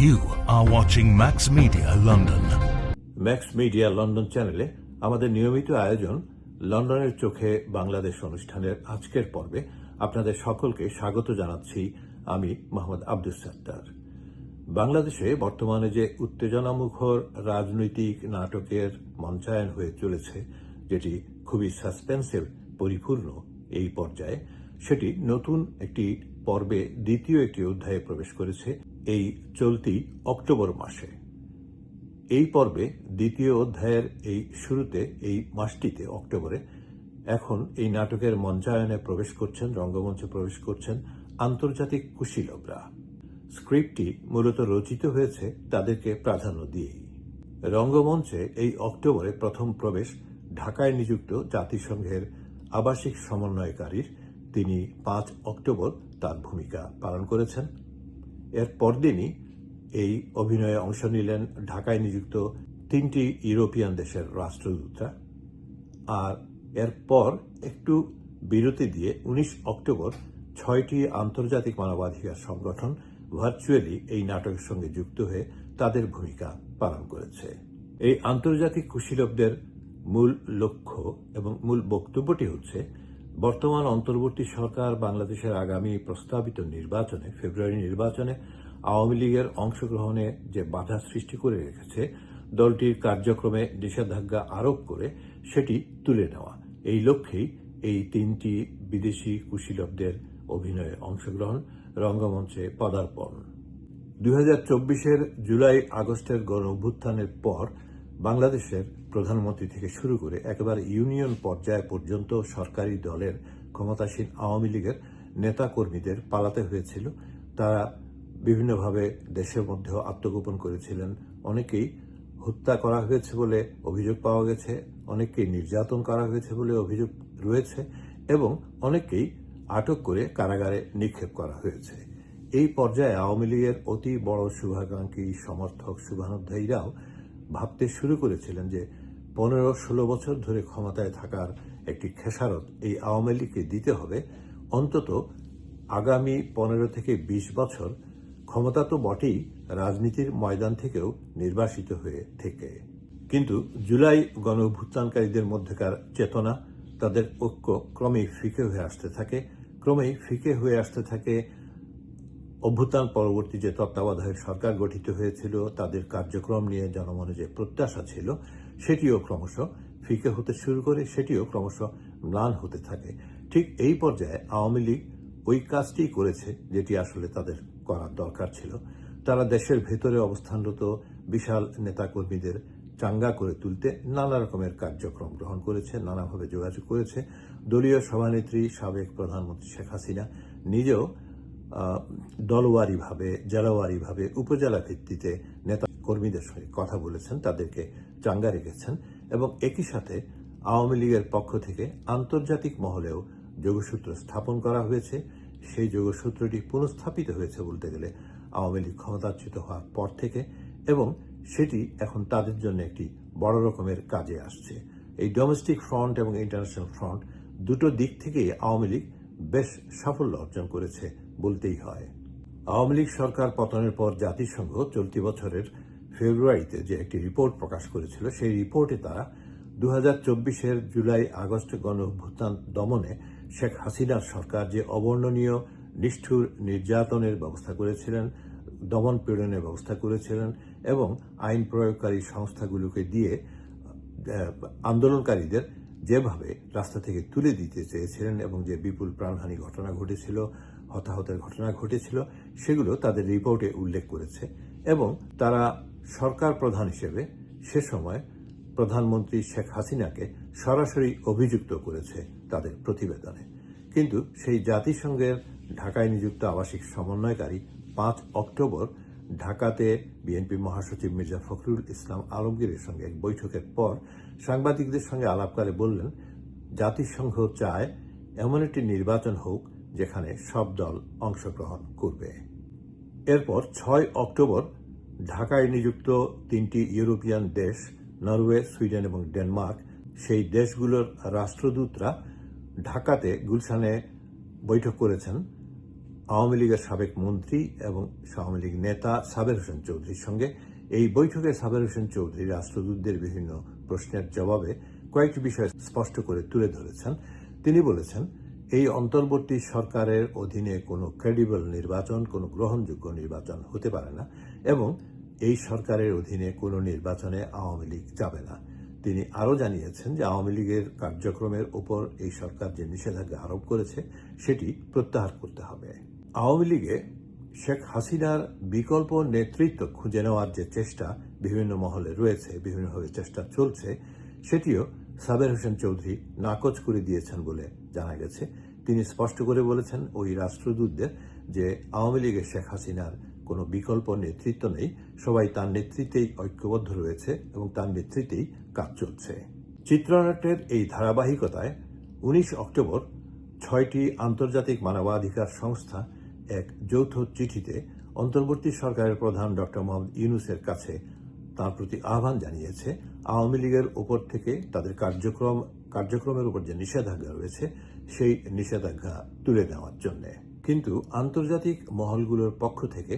You are watching Max Media London. Max Media London চ্যানেলে আমাদের নিয়মিত আয়োজন লন্ডনের চোখে বাংলাদেশ অনুষ্ঠানের আজকের পর্বে আপনাদের সকলকে স্বাগত জানাচ্ছি আমি মোহাম্মদ আব্দুল সত্তার বাংলাদেশে বর্তমানে যে উত্তেজনামুখর রাজনৈতিক নাটকের মঞ্চায়ন হয়ে চলেছে, যেটি খুবই সাসপেন্সিভ পরিপূর্ণ এই পর্যায়ে, সেটি নতুন একটি পর্বে দ্বিতীয় একটি অধ্যায়ে প্রবেশ করেছে এই চলতি অক্টোবর মাসে। এই পর্বে দ্বিতীয় অধ্যায়ের এই শুরুতে, এই মাসটিতে, অক্টোবরে, এখন এই নাটকের মঞ্চায়নে প্রবেশ করছেন, রঙ্গমঞ্চে প্রবেশ করছেন আন্তর্জাতিক কুশীলবরা। স্ক্রিপ্টটি মূলত রচিত হয়েছে তাদেরকে প্রাধান্য দিয়েই। রঙ্গমঞ্চে এই অক্টোবরে প্রথম প্রবেশ ঢাকায় নিযুক্ত জাতিসংঘের আবাসিক সমন্বয়কারীর। তিনি পাঁচ অক্টোবর তার ভূমিকা পালন করেছেন। এর পরদিনই এই অভিনয়ে অংশ নিলেন ঢাকায় নিযুক্ত তিনটি ইউরোপিয়ান দেশের রাষ্ট্রদূতরা। আর এরপর একটু বিরতি দিয়ে উনিশ অক্টোবর ছয়টি আন্তর্জাতিক মানবাধিকার সংগঠন ভার্চুয়ালি এই নাটকের সঙ্গে যুক্ত হয়ে তাদের ভূমিকা পালন করেছে। এই আন্তর্জাতিক কুশীলবদের মূল লক্ষ্য এবং মূল বক্তব্যটি হচ্ছে বর্তমান অন্তর্বর্তী সরকার বাংলাদেশের আগামী প্রস্তাবিত নির্বাচনে, ফেব্রুয়ারি নির্বাচনে আওয়ামী লীগের অংশগ্রহণে যে বাধা সৃষ্টি করে রেখেছে, দলটির কার্যক্রমে নিষেধাজ্ঞা আরোপ করে সেটি তুলে নেওয়া। এই লক্ষ্যেই এই তিনটি বিদেশি কুশীলবদের অভিনয়ে অংশগ্রহণ রঙ্গমঞ্চে পদার্পণ। দুই হাজার চব্বিশের জুলাই আগস্টের গণ অভ্যুত্থানের পর বাংলাদেশের প্রধানমন্ত্রী থেকে শুরু করে একেবারে ইউনিয়ন পর্যায় পর্যন্ত সরকারি দলের ক্ষমতাসীন আওয়ামী লীগের নেতাকর্মীদের পালাতে হয়েছিল। তারা বিভিন্নভাবে দেশের মধ্যেও আত্মগোপন করেছিলেন। অনেকেই হত্যা করা হয়েছে বলে অভিযোগ পাওয়া গেছে, অনেককেই নির্যাতন করা হয়েছে বলে অভিযোগ রয়েছে এবং অনেককেই আটক করে কারাগারে নিক্ষেপ করা হয়েছে। এই পর্যায়ে আওয়ামী লীগের অতি বড় শুভাকাঙ্ক্ষী সমর্থক শুভানুধ্যায়ীরাও ভাবতে শুরু করেছিলেন যে পনেরো ষোলো বছর ধরে ক্ষমতায় থাকার একটি খেসারত এই আওয়ামী লীগকে দিতে হবে। অন্তত আগামী পনেরো থেকে বিশ বছর ক্ষমতা তো বটেই রাজনীতির ময়দান থেকেও নির্বাসিত হয়ে থেকে। কিন্তু জুলাই গণ অভ্যুত্থানকারীদের মধ্যেকার চেতনা, তাদের ঐক্য ক্রমেই ফিকে হয়ে আসতে থাকে। ক্রমেই ফিকে হয়ে আসতে থাকে। অভ্যুত্থান পরবর্তী যে তত্ত্বাবধায়ক সরকার গঠিত হয়েছিল, তাদের কার্যক্রম নিয়ে জনমনে যে প্রত্যাশা ছিল সেটিও ক্রমশ ফিকে হতে শুরু করে, সেটিও ক্রমশ ম্লান হতে থাকে। ঠিক এই পর্যায়ে আওয়ামী লীগ ওই কাজটি করেছে যেটি আসলে তাদের করার দরকার ছিল। তারা দেশের ভেতরে অবস্থানরত বিশাল নেতাকর্মীদের চাঙ্গা করে তুলতে নানা রকমের কার্যক্রম গ্রহণ করেছে, নানাভাবে যোগাযোগ করেছে। দলীয় সভানেত্রী, সাবেক প্রধানমন্ত্রী শেখ হাসিনা নিজেও দলওয়ারিভাবে, জেলাওয়ারিভাবে, উপজেলা ভিত্তিতে নেতা কর্মীদের সঙ্গে কথা বলেছেন, তাদেরকে চাঙ্গা রেখেছেন এবং একই সাথে আওয়ামী লীগের পক্ষ থেকে আন্তর্জাতিক মহলেও যোগসূত্র স্থাপন করা হয়েছে। সেই যোগসূত্রটি পুনঃস্থাপিত হয়েছে বলতে গেলে আওয়ামী লীগ ক্ষমতাচ্যুত হওয়ার পর থেকে এবং সেটি এখন তাদের জন্য একটি বড় রকমের কাজে আসছে। এই ডোমেস্টিক ফ্রন্ট এবং ইন্টারন্যাশনাল ফ্রন্ট দুটো দিক থেকেই আওয়ামী লীগ বেশ সাফল্য অর্জন করেছে বলতেই হয়। আওয়ামী লীগ সরকার পতনের পর জাতিসংঘ চলতি বছরের ফেব্রুয়ারিতে যে একটি রিপোর্ট প্রকাশ করেছিল, সেই রিপোর্টে তারা দু হাজার চব্বিশের জুলাই আগস্ট গণ দমনে শেখ হাসিনার সরকার যে অবর্ণনীয়, নিষ্ঠুর নির্যাতনের ব্যবস্থা করেছিলেন, দমন পীড়নের ব্যবস্থা করেছিলেন এবং আইন প্রয়োগকারী সংস্থাগুলোকে দিয়ে আন্দোলনকারীদের যেভাবে রাস্তা থেকে তুলে দিতে চেয়েছিলেন এবং যে বিপুল প্রাণহানি ঘটনা ঘটেছিল, হতাহতের ঘটনা ঘটেছিল, সেগুলো তাদের রিপোর্টে উল্লেখ করেছে এবং তারা সরকার প্রধান হিসেবে সে সময় প্রধানমন্ত্রী শেখ হাসিনাকে সরাসরি অভিযুক্ত করেছে তাদের প্রতিবেদনে। কিন্তু সেই জাতিসংঘের ঢাকায় নিযুক্ত আবাসিক সমন্বয়কারী পাঁচ অক্টোবর ঢাকাতে বিএনপি মহাসচিব মির্জা ফখরুল ইসলাম আলমগীরের সঙ্গে এক বৈঠকের পর সাংবাদিকদের সঙ্গে আলাপকালে বললেন, জাতিসংঘ চায় এমন একটি নির্বাচন হোক যেখানে সব দল অংশগ্রহণ করবে। এরপর ছয় অক্টোবর ঢাকায় নিযুক্ত তিনটি ইউরোপিয়ান দেশ, নরওয়ে, সুইডেন এবং ডেনমার্ক, সেই দেশগুলোর রাষ্ট্রদূতরা ঢাকাতে গুলশানে বৈঠক করেছেন। আওয়ামী লীগের সাবেক মন্ত্রী এবং আওয়ামী লীগ নেতা সাবের হোসেন চৌধুরীর সঙ্গে এই বৈঠকে সাবের হোসেন চৌধুরী রাষ্ট্রদূতদের বিভিন্ন প্রশ্নের জবাবে কয়েকটি বিষয় স্পষ্ট করে তুলে ধরেছেন। তিনি বলেছেন, এই অন্তর্বর্তী সরকারের অধীনে কোনো ক্রেডিবল নির্বাচন, কোনো গ্রহণযোগ্য নির্বাচন হতে পারে না এবং এই সরকারের অধীনে কোনো নির্বাচনে আওয়ামী লীগ যাবে না। তিনি আরও জানিয়েছেন যে আওয়ামী লীগের কার্যক্রমের উপর এই সরকার যে নিষেধাজ্ঞা আরোপ করেছে, সেটি প্রত্যাহার করতে হবে। আওয়ামী লীগে শেখ হাসিনার বিকল্প নেতৃত্ব খুঁজে নেওয়ার যে চেষ্টা বিভিন্ন মহলে রয়েছে, বিভিন্নভাবে চেষ্টা চলছে, সেটিও সাবের হোসেন চৌধুরী নাকচ করে দিয়েছেন বলে জানা গেছে। তিনি স্পষ্ট করে বলেছেন ওই রাষ্ট্রদূতদের যে আওয়ামী লীগের শেখ হাসিনার কোনো বিকল্প নেতৃত্ব নেই, সবাই তার নেতৃত্বেই ঐক্যবদ্ধ রয়েছে এবং তার নেতৃত্বেই কাজ চলছে। চিত্রনাট্যের এই ধারাবাহিকতায় উনিশ অক্টোবর ছয়টি আন্তর্জাতিক মানবাধিকার সংস্থা এক যৌথ চিঠিতে অন্তর্বর্তী সরকারের প্রধান ডক্টর মোহাম্মদ ইউনুসের কাছে তার প্রতি আহ্বান জানিয়েছে, আওয়ামী লীগের উপর থেকে তাদের কার্যক্রম, কার্যক্রমের উপর যে নিষেধাজ্ঞা রয়েছে, সেই নিষেধাজ্ঞা তুলে নেওয়ার জন্য। কিন্তু আন্তর্জাতিক মহলগুলোর পক্ষ থেকে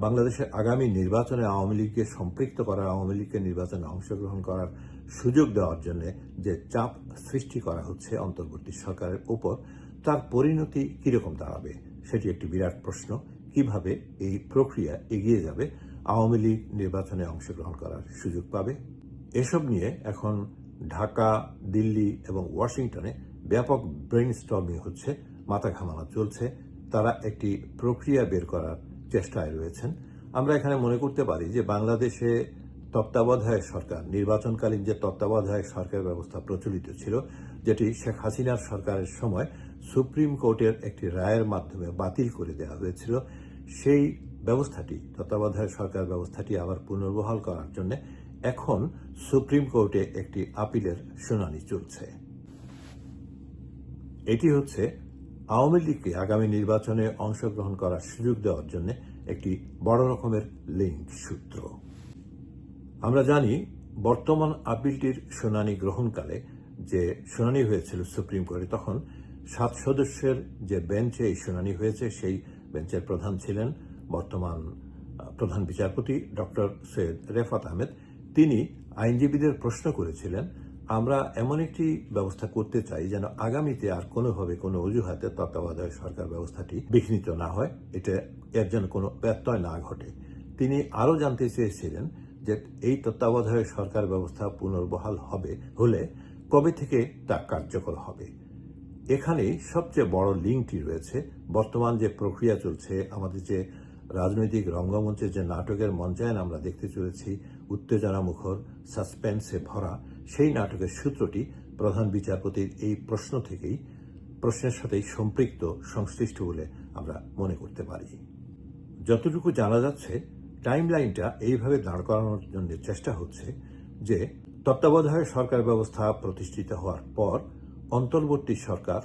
বাংলাদেশের আগামী নির্বাচনে আওয়ামী লীগকে সম্পৃক্ত করার, আওয়ামী লীগকে নির্বাচনে অংশগ্রহণ করার সুযোগ দেওয়ার জন্য যে চাপ সৃষ্টি করা হচ্ছে অন্তর্বর্তী সরকারের উপর তার পরিণতি কীরকম দাঁড়াবে? সেটি একটি বিরাট প্রশ্ন। কীভাবে এই প্রক্রিয়া এগিয়ে যাবে? আওয়ামী লীগ নির্বাচনে অংশগ্রহণ করার সুযোগ পাবে? এসব নিয়ে এখন ঢাকা, দিল্লি এবং ওয়াশিংটনে ব্যাপক ব্রেন স্টর্মিং হচ্ছে, মাথা ঘামানো চলছে। তারা একটি প্রক্রিয়া বের করার চেষ্টায় রয়েছেন। আমরা এখানে মনে করতে পারি যে বাংলাদেশে তত্ত্বাবধায়ক সরকার, নির্বাচনকালীন যে তত্ত্বাবধায়ক সরকার ব্যবস্থা প্রচলিত ছিল, যেটি শেখ হাসিনার সরকারের সময় সুপ্রিম কোর্টের একটি রায়ের মাধ্যমে বাতিল করে দেওয়া হয়েছিল, সেই ব্যবস্থাটি, তত্ত্বাবধায়ক সরকার ব্যবস্থাটি আবার পুনর্বহাল করার জন্য এখন সুপ্রিম কোর্টে একটি আপিলের শুনানি চলছে। এটি হচ্ছে আওয়ামী লীগকে আগামী নির্বাচনে অংশগ্রহণ করার সুযোগ দেওয়ার জন্য একটি বড় রকমের লিঙ্ক সূত্র। আমরা জানি, বর্তমান আপিলটির শুনানি গ্রহণকালে যে শুনানি হয়েছিল সুপ্রিম কোর্টে, তখন সাত সদস্যের যে বেঞ্চে এই শুনানি হয়েছে, সেই বেঞ্চের প্রধান ছিলেন বর্তমান প্রধান বিচারপতি ডক্টর সৈয়দ রেফাত আহমেদ। তিনি আইনজীবীদের প্রশ্ন করেছিলেন আমরা এমন একটি ব্যবস্থা করতে চাই যেন আগামীতে আর কোনোভাবে কোনো অজুহাতে তত্ত্বাবধায়ক সরকার ব্যবস্থাটি বিঘ্নিত না হয়। এটা এর যেন কোনো ব্যত্যয় না ঘটে। তিনি আরও জানতে চেয়েছিলেন যে এই তত্ত্বাবধায়ক সরকার ব্যবস্থা পুনর্বহাল হবে হলে কবে থেকে তা কার্যকর হবে। এখানে সবচেয়ে বড় লিঙ্কটি রয়েছে। বর্তমান যে প্রক্রিয়া চলছে, আমাদের যে রাজনৈতিক রঙ্গমঞ্চে যে নাটকের মঞ্চায়ন আমরা দেখতে চলেছি, উত্তেজনামুখর, সাসপেন্সে ভরা সেই নাটকের সূত্রটি প্রধান বিচারপতির এই প্রশ্ন থেকেই, প্রশ্নের সাথেই সম্পৃক্ত সংশ্লিষ্ট বলে আমরা মনে করতে পারি। যতটুকু জানা যাচ্ছে, টাইমলাইনটা এইভাবে দাঁড় করানোর জন্য চেষ্টা হচ্ছে যে তত্ত্বাবধায়ক সরকার ব্যবস্থা প্রতিষ্ঠিত হওয়ার পর অন্তর্বর্তী সরকার,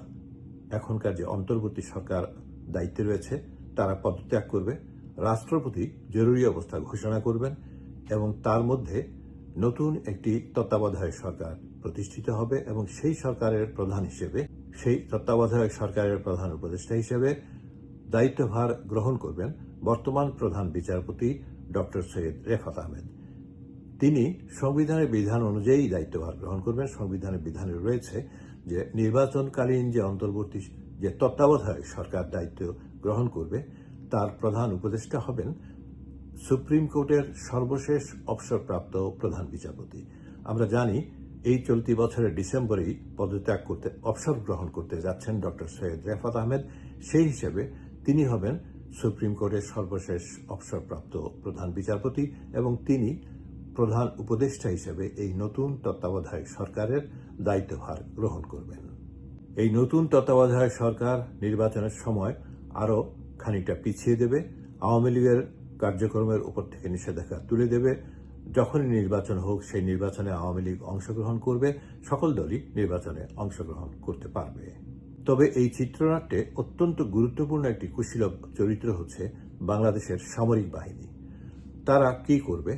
এখনকার যে অন্তর্বর্তী সরকার দায়িত্বে রয়েছে, তারা পদত্যাগ করবে, রাষ্ট্রপতি জরুরি অবস্থা ঘোষণা করবেন এবং তার মধ্যে নতুন একটি তত্ত্বাবধায়ক সরকার প্রতিষ্ঠিত হবে এবং সেই সরকারের প্রধান হিসেবে, সেই তত্ত্বাবধায়ক সরকারের প্রধান উপদেষ্টা হিসেবে দায়িত্বভার গ্রহণ করবেন বর্তমান প্রধান বিচারপতি ডক্টর সৈয়দ রেফাত আহমেদ। তিনি সংবিধানের বিধান অনুযায়ী দায়িত্বভার গ্রহণ করবেন। সংবিধানের বিধানে রয়েছে যে, নির্বাচনকালীন যে অন্তর্বর্তী যে তত্ত্বাবধায়ক সরকার দায়িত্ব গ্রহণ করবে, তার প্রধান উপদেষ্টা হবেন সুপ্রিম কোর্টের সর্বশেষ অবসরপ্রাপ্ত প্রধান বিচারপতি। আমরা জানি, এই চলতি বছরের ডিসেম্বরেই পদত্যাগ করতে, অবসর গ্রহণ করতে যাচ্ছেন ডক্টর সৈয়দ রেফাত আহমেদ। সেই হিসেবে তিনি হবেন সুপ্রিম কোর্টের সর্বশেষ অবসরপ্রাপ্ত প্রধান বিচারপতি এবং তিনি প্রধান উপদেষ্টা হিসেবে এই নতুন তত্ত্বাবধায়ক সরকারের দায়িত্বভার গ্রহণ করবেন। এই নতুন তত্ত্বাবধায়ক সরকার নির্বাচনের সময় আরও খানিকটা পিছিয়ে দেবে। আওয়ামী লীগের কার্যক্রমের উপর থেকে নিষেধাজ্ঞা তুলে দেবে। যখনই নির্বাচন হোক, সেই নির্বাচনে আওয়ামী লীগ অংশগ্রহণ করবে। সকল দলই নির্বাচনে অংশগ্রহণ করতে পারবে। তবে এই চিত্রনাট্যে অত্যন্ত গুরুত্বপূর্ণ একটি কুশীলব চরিত্র হচ্ছে বাংলাদেশের সামরিক বাহিনী। তারা কি করবে?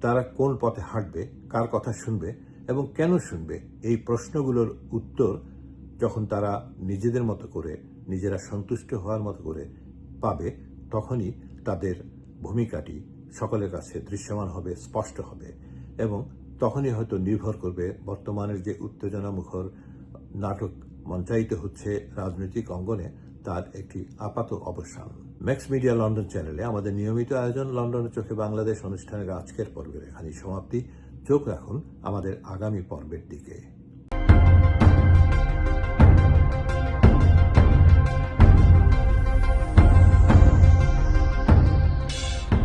তারা কোন পথে হাঁটবে? কার কথা শুনবে? এবং কেন শুনবে? এই প্রশ্নগুলোর উত্তর যখন তারা নিজেদের মতো করে, নিজেরা সন্তুষ্ট হওয়ার মতো করে পাবে, তখনই তাদের ভূমিকাটি সকলের কাছে দৃশ্যমান হবে, স্পষ্ট হবে এবং তখনই হয়তো নির্ভর করবে বর্তমানের যে উত্তেজনা মুখর নাটক মঞ্চায়িত হচ্ছে রাজনৈতিক অঙ্গনে তার একটি আপাত অবসান। ম্যাক্স মিডিয়া লন্ডন চ্যানেলে আমাদের নিয়মিত আয়োজন লন্ডনের চোখে বাংলাদেশ অনুষ্ঠানের আজকের পর্বের এখানেই সমাপ্তি। চোখ রাখুন আমাদের আগামী পর্বের দিকে।